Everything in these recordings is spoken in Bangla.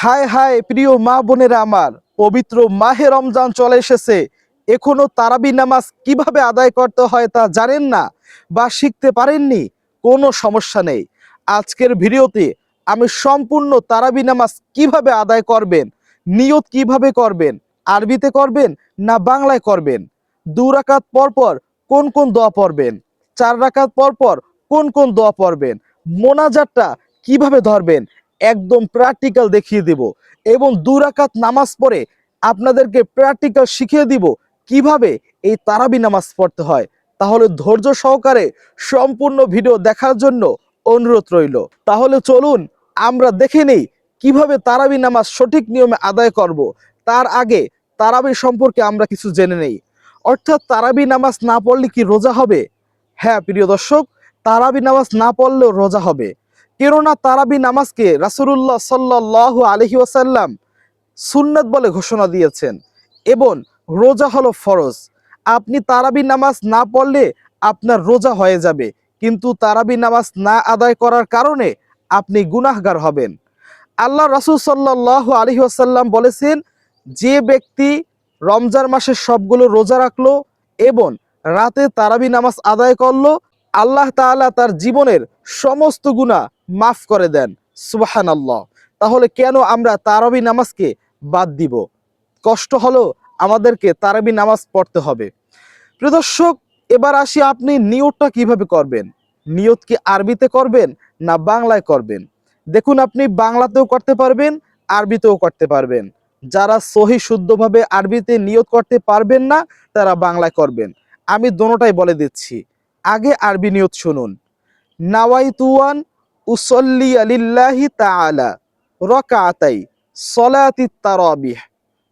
হায় হায় প্রিয় মা বোনেরা আমার, পবিত্র মাহে রমজান চলে এসেছে। এখনও তারাবি নামাজ কীভাবে আদায় করতে হয় তা জানেন না বা শিখতে পারেননি? কোনো সমস্যা নেই। আজকের ভিডিওতে আমি সম্পূর্ণ তারাবি নামাজ কীভাবে আদায় করবেন, নিয়ত কীভাবে করবেন, আরবিতে করবেন না বাংলায় করবেন? দু রাকাত পর পর কোন কোন দোয়া পড়বেন? চার রাকাত পর পর কোন কোন দোয়া পড়বেন? মোনাজারটা কীভাবে ধরবেন? একদম প্র্যাকটিক্যাল দেখিয়ে দিব এবং দু রাকাত নামাজ পড়ে আপনাদেরকে প্র্যাকটিক্যাল শিখিয়ে দিব কীভাবে এই তারাবি নামাজ পড়তে হয়। তাহলে ধৈর্য সহকারে সম্পূর্ণ ভিডিও দেখার জন্য অনুরোধ রইল। তাহলে চলুন আমরা দেখে নেই কীভাবে তারাবি নামাজ সঠিক নিয়মে আদায় করব। তার আগে তারাবি সম্পর্কে আমরা কিছু জেনে নেই। অর্থাৎ তারাবি নামাজ না পড়লে কি রোজা হবে? হ্যাঁ প্রিয় দর্শক, তারাবি নামাজ না পড়লেও রোজা হবে। কেননা তারাবি নামাজকে রাসূলুল্লাহ সাল্লাহ আলহি ওয়াসাল্লাম সুন্নাত বলে ঘোষণা দিয়েছেন। এবং রোজা হলো ফরজ। আপনি তারাবি নামাজ না পড়লে আপনার রোজা হয়ে যাবে। কিন্তু তারাবি নামাজ না আদায় করার কারণে আপনি গুনাহগার হবেন। আল্লাহ রাসূল সাল্লাহ আলহি ওয়াসাল্লাম বলেছেন, যে ব্যক্তি রমজান মাসের সবগুলো রোজা রাখল এবং রাতে তারাবি নামাজ আদায় করল, আল্লাহ তাআলা তার জীবনের সমস্ত গুণা মাফ করে দেন। সুবাহান আল্লাহ তাহলে কেন আমরা তারাবি নামাজকে বাদ দিব? কষ্ট হলো আমাদেরকে তারাবি নামাজ পড়তে হবে। প্রদর্শক এবার আসি আপনি নিয়তটা কীভাবে করবেন? নিয়ত কি আরবিতে করবেন না বাংলায় করবেন? দেখুন, আপনি বাংলাতেও করতে পারবেন, আরবিতেও করতে পারবেন। যারা সহি শুদ্ধভাবে আরবিতে নিয়ত করতে পারবেন না, তারা বাংলায় করবেন। আমি দোনোটাই বলে দিচ্ছি। আগে আরবি নিয়ত শুনুন। নাওয়াইতুয়ান উসল্লি আলিল্লাহি তাআলা রকাআতাই সলাতি তারাবিহ,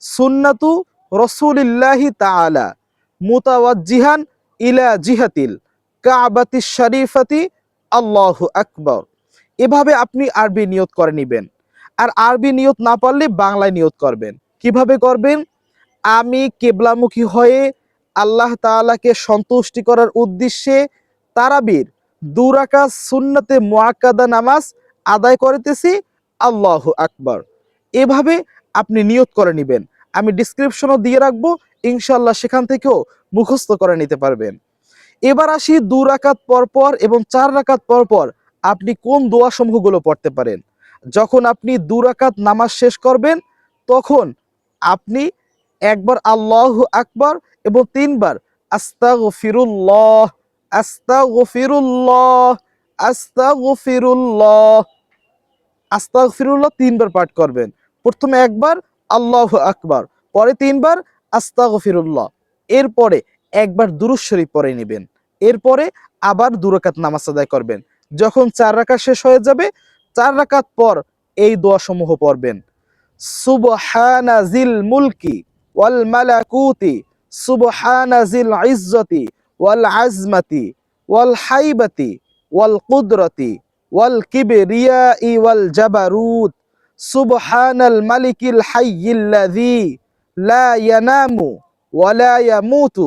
সুন্নাতু রসুলিল্লাহি তাআলা মুতাওয়াজ্জিহান ইলা জিহাতিল কাবাতি শরীফাতি, আল্লাহু আকবর। এভাবে আপনি আরবি নিয়ত করে নেবেন। আর আরবি নিয়ত না পারলে বাংলায় নিয়ত করবেন। কীভাবে করবেন? আমি কেবলামুখী হয়ে আল্লাহ তাআলাকে সন্তুষ্টি করার উদ্দেশ্যে তারাবির দুরাকা সুন্নতে মুআক্কাদা নামাজ আদায় করিতেছি, আল্লাহ আকবার। এভাবে আপনি নিয়ত করে নেবেন। আমি ডিসক্রিপশনও দিয়ে রাখব ইনশাল্লাহ সেখান থেকেও মুখস্থ করে নিতে পারবেন। এবার আসি দু রাকাত পর পর এবং চার রাকাত পর পর আপনি কোন দোয়া সমূহগুলো পড়তে পারেন। যখন আপনি দু রাকাত নামাজ শেষ করবেন, তখন আপনি একবার আল্লাহ আকবার এবং তিনবার আস্তাগফিরুল্লাহ আস্তাগফিরুল্লাহ আস্তাগফিরুল্লাহ। আস্তাগফিরুল্লাহ তিনবার পাঠ করবেন। প্রথমে একবার, আল্লাহ আকবার। পরে তিনবার, আস্তাগফিরুল্লাহ। এরপরে একবার দুরুজ শরীফ পরে নেবেন। এরপরে আবার দুরাকাত নামাজ আদায় করবেন। যখন চার রাকাত শেষ হয়ে যাবে, চার রাকাত পর এই দোয়া সমূহ পড়বেন। সুবহানা জিল মুলকি ওয়াল মালাকুতি সুবহানা জিল ইজ্জতি ওয়াল আজমাতি, ওয়াল হাইবাতি, ওয়াল কুদরতি, ওয়াল কিবরিয়াই ওয়াল জাবারুত। সুবহানাল মালিকিল হাইয়িল্লাযী লা ইয়ানামু ওয়ালা ইয়ামুতু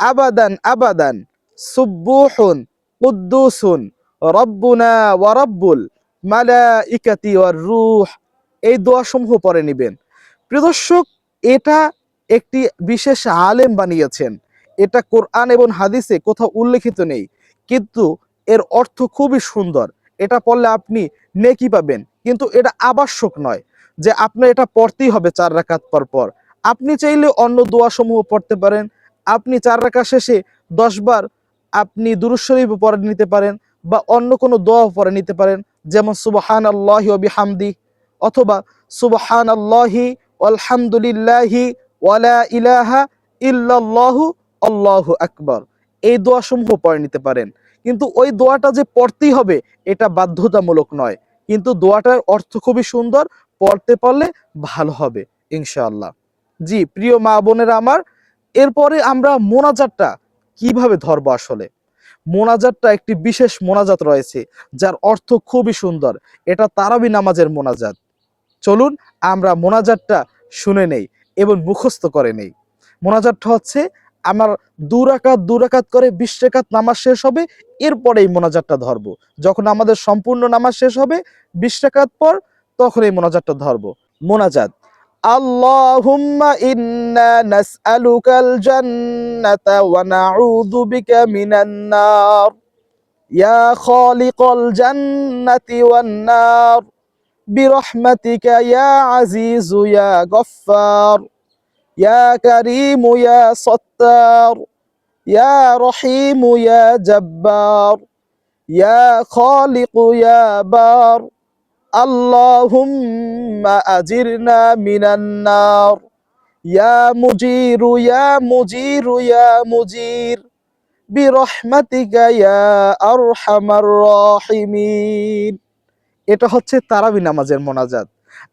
আবাদান আবাদান। সুব্বুহুন কুদ্দুসুন, রব্বুনা ওয়া রব্বুল মালাইকাতি ওয়ার রূহ। এই দোয়াসমূহ পরে নেবেন। প্রিয় দর্শক, এটা একটি বিশেষ আলেম বানিয়েছেন। এটা কোরআন এবং হাদিসে কোথাও উল্লেখিত নেই। কিন্তু এর অর্থ খুবই সুন্দর। এটা পড়লে আপনি নেকি পাবেন। কিন্তু এটা আবশ্যক নয় যে আপনার এটা পড়তেই হবে চার রাকাত পর পর। আপনি চাইলে অন্য দোয়া সমূহ পড়তে পারেন। আপনি চার রাকাত শেষে দশ বার আপনি দুরুজ পরে নিতে পারেন বা অন্য কোনো দোয়া পরে নিতে পারেন। যেমন সুবহান আল্লাহি অবি হামদি অথবা সুবহান আল্লাহি আলহামদুলিল্লাহি ওয়ালা ইলাহা ইল্লাল্লাহু আল্লাহু আকবর। এই দোয়া সমূহ পড়ে নিতে পারেন। কিন্তু ওই দোয়াটা যে পড়তেই হবে, এটা বাধ্যতামূলক নয়। কিন্তু দোয়াটার অর্থ খুবই সুন্দর, পড়তে পারলে ভালো হবে, ইনশাআল্লাহ। জি, প্রিয় মা বোনেরা আমার, এরপরে আমরা মোনাজাতটা কীভাবে ধরবো আসলে? মোনাজাতটা একটি বিশেষ মোনাজাত রয়েছে, যার অর্থ খুবই সুন্দর। এটা তারাবি নামাজের মোনাজাত। চলুন আমরা মোনাজাতটা শুনে নেই এবং মুখস্থ করে নেই। মোনাজাতটা হচ্ছে আমার দুরাকাত দুরাকাত করে বিশ রেখাত নামাজ শেষ হবে এরপরে এই মোনাজাতটা ধরবো যখন আমাদের সম্পূর্ণ নামাজ শেষ হবে বিশ রেখাত পর তখন এই মোনাজাতটা ধরবো মোনাজাত আল্লাহুম্মা ইন্না নাসআলুকাল জান্নাতা ওয়া নাউযু বিকা মিনান নার ইয়া খালিকাল জান্নাতি ওয়ান নার برحمتك يا عزيز يا غفار يا كريم يا ستار يا رحيم يا جبار يا خالق يا بار اللهم أجرنا من النار يا مجير يا مجير يا مجير برحمتك يا أرحم الراحمين এটা হচ্ছে তারাবি নামাজের মোনাজাত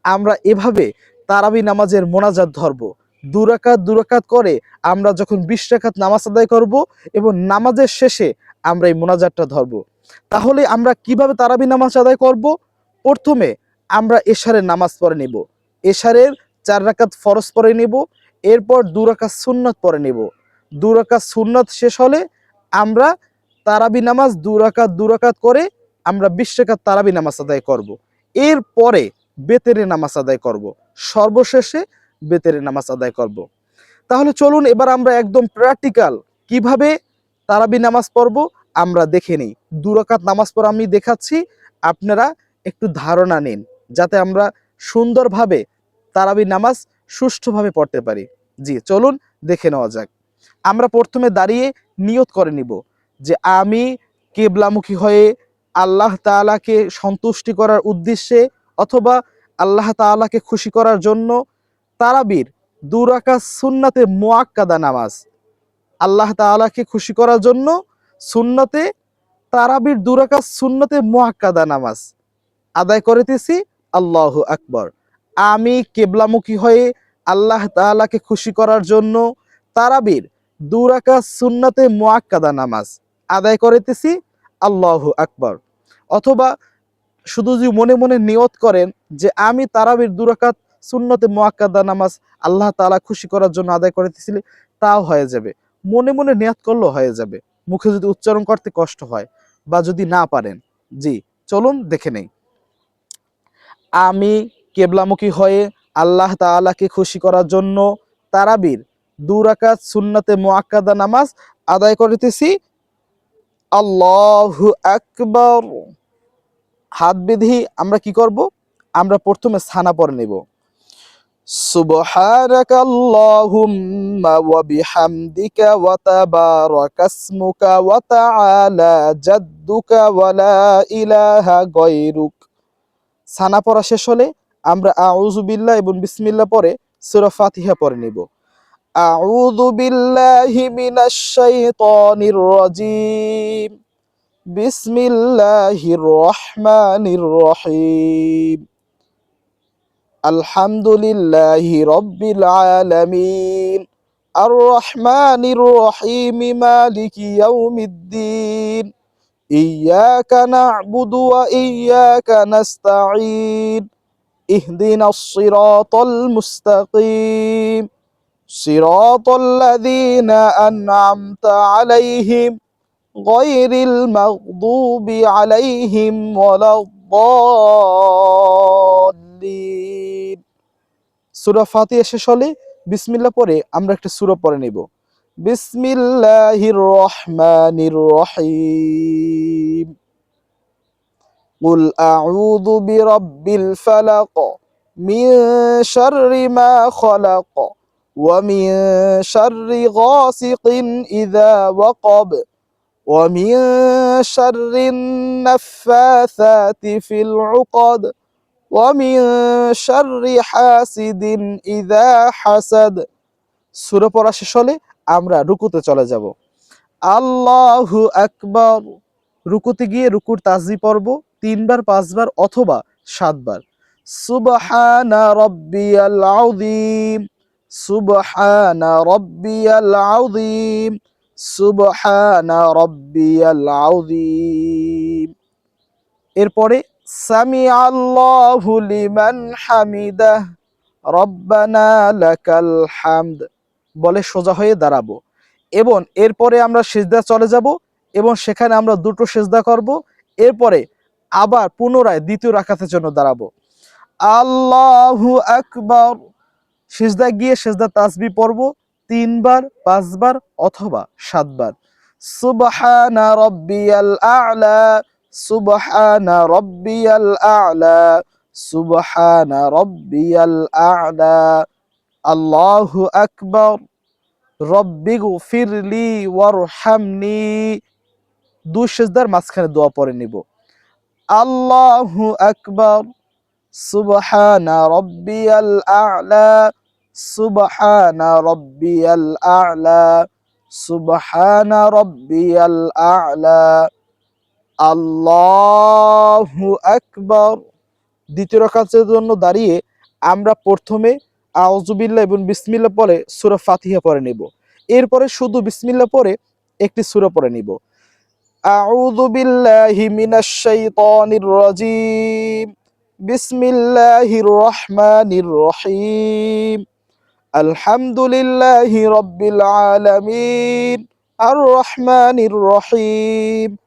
আমরা এভাবে তারাবি নামাজের মোনাজাত ধরব দুরাকাত দুরাকাত করে আমরা যখন বিশ নামাজ আদায় করব এবং নামাজের শেষে আমরা এই মোনাজাতটা ধরব। তাহলে আমরা কীভাবে তারাবি নামাজ আদায় করব? প্রথমে আমরা এশারের নামাজ পড়ে নেব। এশারের চার রাকাত ফরজ পরে নিব, এরপর দু রাকাত সুন্নত পড়ে নিব। দু রাকাত সুন্নত শেষ হলে আমরা তারাবি নামাজ দু রাকাত দু রাকাত করে আমরা বিশ রাকাত তারাবি নামাজ আদায় করব। এরপরে বেতেরে নামাজ আদায় করব। সর্বশেষে বেতেরে নামাজ আদায় করব। তাহলে চলুন এবার আমরা একদম প্র্যাকটিক্যাল কীভাবে তারাবি নামাজ পড়ব আমরা দেখে নিই। দুরাকাত নামাজ পড়া আমি দেখাচ্ছি, আপনারা একটু ধারণা নিন যাতে আমরা সুন্দরভাবে তারাবি নামাজ সুষ্ঠুভাবে পড়তে পারি। জি, চলুন দেখে নেওয়া যাক। আমরা প্রথমে দাঁড়িয়ে নিয়ত করে নিব যে আমি কেবলামুখী হয়ে আল্লাহ তাআলাকে সন্তুষ্টি করার উদ্দেশ্যে অথবা আল্লাহ তাআলাকে খুশি করার জন্য তারাবির দুরাকা সুন্নাতে মোয়াক্কাদা নামাজ। আল্লাহ তাআলাকে খুশি করার জন্য সুন্নতে, তারাবির দুরাকা সুন্নতে মোয়াক্কাদা নামাজ আদায় করিতেছি। আল্লাহ আকবর। আমি কেবলামুখী হয়ে আল্লাহ তাআলাকে খুশি করার জন্য তারাবির দুরাকা সুন্নতে মোয়াক্কাদা নামাজ আদায় করিতেছি। আল্লাহ আকবর। অথবা শুধু যদি মনে মনে নিয়ত করেন যে আমি তারাবির দুরাকাত সুন্নতে মোয়াক্কাদা নামাজ আল্লাহ তাআলা খুশি করার জন্য আদায় করিতেছিলি তাও হয়ে যাবে। মনে মনে নিয়ত করলেও হয়ে যাবে। মুখে যদি উচ্চারণ করতে কষ্ট হয় বা যদি না পারেন, জি, চলুন দেখে নেই। আমি কেবলামুখী হয়ে আল্লাহ তাআলাকে খুশি করার জন্য তারাবির দুরাকাত সুন্নতে মোয়াক্কাদা নামাজ আদায় করিতেছি। আল্লাহ আকবর। হাত বিধি আমরা কি করব? আমরা প্রথমে ছানা পরে নেব। سبحانك اللهم وبحمدك وتبارك اسمك وتعالى جدك ولا إله غيرك ছানা পড়া শেষ হলে আমরা আউযু বিল্লাহ এবং বিসমিল্লাহ পরে সূরা ফাতিহা পড়ে নেব আউযু বিল্লাহি মিনাশ শাইতানির রাজিম বিসমিল্লাহির রহমানির রহিম আলহামদুলিল্লাহি রব্বিল আলামিন আর রহমানির রহিম মালিকি ইয়াউমিদ্দিন ইয়াকা না'বুদু ওয়া ইয়াকা নাস্তাঈন ইহদিনাস সিরাতাল মুস্তাকিম صراط الذين أنعمت عليهم غير المغضوب عليهم ولا الضالين সূরা ফাতিহা শেষ হলে বিসমিল্লাহ পরে আমরা একটা সূরা পড়ে নেব বিসমিল্লাহির রহমানির রহিম قل أعوذ برب الفلق من شر ما خلق ومن شر غاسق إذا وقب ومن شر النفاثات في العقد ومن شر حاسد إذا حسد সূরা পড়া শেষ হলে আমরা রুকুতে চলে যাব আল্লাহু আকবার রুকুতে গিয়ে রুকুর তাজবি পড়ব তিনবার পাঁচবার অথবা সাতবার সুবহানা রব্বিয়াল আযীম সুবহানা রব্বিয়াল আযীম সুবহানা রব্বিয়াল আযীম এরপরে সামি আল্লাহু লিমান হামিদাহ, রব্বানা লাকাল হামদ। বলে সোজা হয়ে দাঁড়াবো। এবং এরপরে আমরা সিজদা চলে যাব এবং সেখানে আমরা দুটো সেজদা করব। এরপরে আবার পুনরায় দ্বিতীয় রাখাতের জন্য দাঁড়াবো। আল্লাহু আকবার। সিজদা গিয়ে সিজদা তাসবি পড়ব তিনবার, পাঁচবার অথবা সাতবার। সুবহানা রব্বিয়াল আ'লা। সুবহানা রব্বিয়াল আ'লা, সুবহানা রব্বিয়াল আ'লা, আল্লাহু আকবার, রব্বি গফিরলি ওয়ারহামনি। দুই সেজদার মাঝখানে দোয়া পড়ে নিব। আল্লাহু আকবার, সুবহানা রব্বিয়াল আ'লা, সুবহানা রব্বিয়াল আ'লা, সুবহানা রব্বিয়াল আ'লা। আল্লাহু আকবার। দ্বিতীয় রাকাতের জন্য দাঁড়িয়ে আমরা প্রথমে আউজুবিল্লাহ এবং বিসমিল্লাহ পরে সূরা ফাতিহা পড়ে নেব। এরপরে শুধু বিসমিল্লাহ পরে একটি সূরা পরে নিব। আউযু বিল্লাহি মিনাশ শাইতানির রাজিম। বিসমিল্লাহির রহমানির রহিম। আলহামদুলিল্লাহি রাব্বিল আলামিন। আর রহমানির রহিম।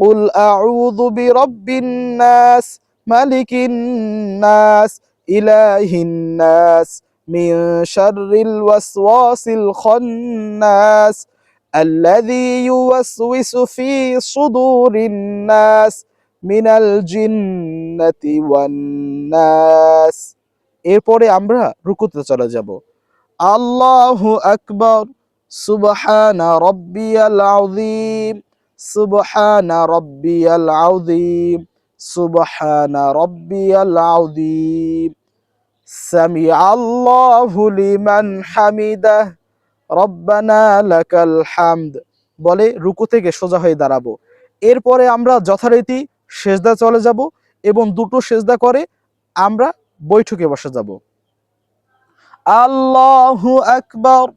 قل أعوذ برب الناس ملك الناس إله الناس من شر الوسواس الخناس الذي يوسوس في صدور الناس من الجنة والناس এরপরে আমরা রুকুতে চলে যাব আল্লাহু আকবার সুবহানা রব্বিয়াল আযীম সুবহানা রব্বিয়াল আযীম, সুবহানা রব্বিয়াল আযীম। সামিআ আল্লাহু লিমান হামিদাহ, রব্বানা লাকাল হামদ। বলে, রুকু থেকে সোজা হয়ে দাঁড়াবো। এরপরে আমরা যথারীতি সেজদা চলে যাব এবং দুটো সেজদা করে আমরা বৈঠকে বসে যাব। আল্লাহু আকবার,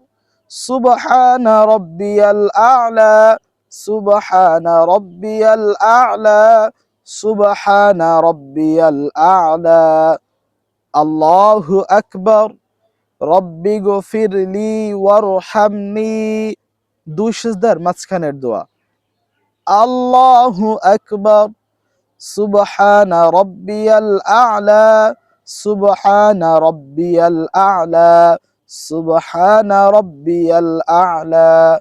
সুবহানা রব্বিয়াল আ'লা। সুবহানা রব্বিয়াল আ'লা, সুবহানা রব্বিয়াল আ'লা। আল্লাহু আকবার, রব্বি গফিরলি ওয়ারহামনি। দুই সিজদার মাঝখানের দোয়া। আল্লাহু আকবার, সুবহানা রব্বিয়াল আ'লা, সুবহানা রব্বিয়াল আ'লা, সুবহানা রব্বিয়াল আ'লা।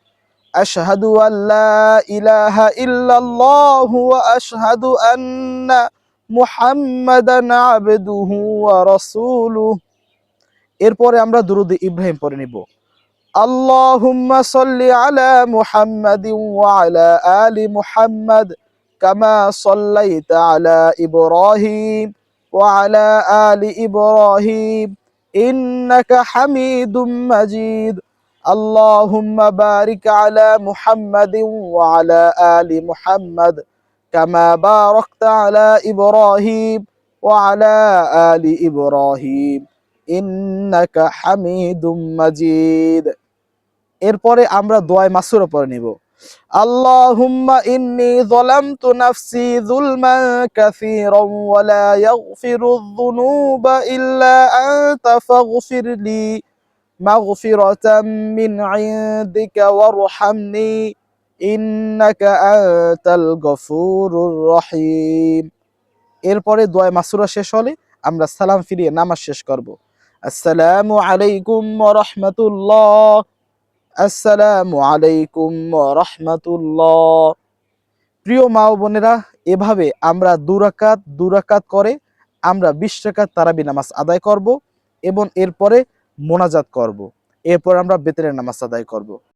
أشهد أن لا إله إلا الله وأشهد أن محمدا عبده ورسوله এরপরে আমরা দুরুদ ইব্রাহিম পড়ে নিব আল্লাহুম্মা সাল্লি আলা মুহাম্মাদিন ওয়া আলা আলি মুহাম্মাদ কামা সাল্লাইতা আলা ইব্রাহিম ওয়া আলা আলি ইব্রাহিম ইন্নাকা হামিদুম মাজিদ اللهم بارك على محمد وعلى آل محمد كما باركت على إبراهيم وعلى آل إبراهيم ইন্নাকা হামিদুম মাজিদ এরপরে আমরা দোয়ায় মাসুরা পড়ে নিব আল্লাহুম্মা ইন্নি যালামতু নাফসি যুলমান কাসীরান ওয়া লা ইয়াগফিরুয যুনুবা ইল্লা আনতা ফাগফিরলি মাগফিরাতাম মিন ইনদিকা ওয়ারহামনি ইন্নাকা আনতাল গফুরুর রহিম এরপরে দোয়ায় মাসুরা শেষ হলে আমরা সালাম ফিরিয়ে নামাজ শেষ করব। আসসালামু আলাইকুম রহমতুল্লাহ আসসালামু আলাইকুম রহমতুল্লাহ প্রিয় মা ও বোনেরা, এভাবে আমরা দুরাকাত দুরাকাত করে আমরা বিশ টাকাত তারাবি নামাজ আদায় করব এবং এরপরে মোনাজাত করব। এরপর আমরা বেতনের নামাজ আদায় করব।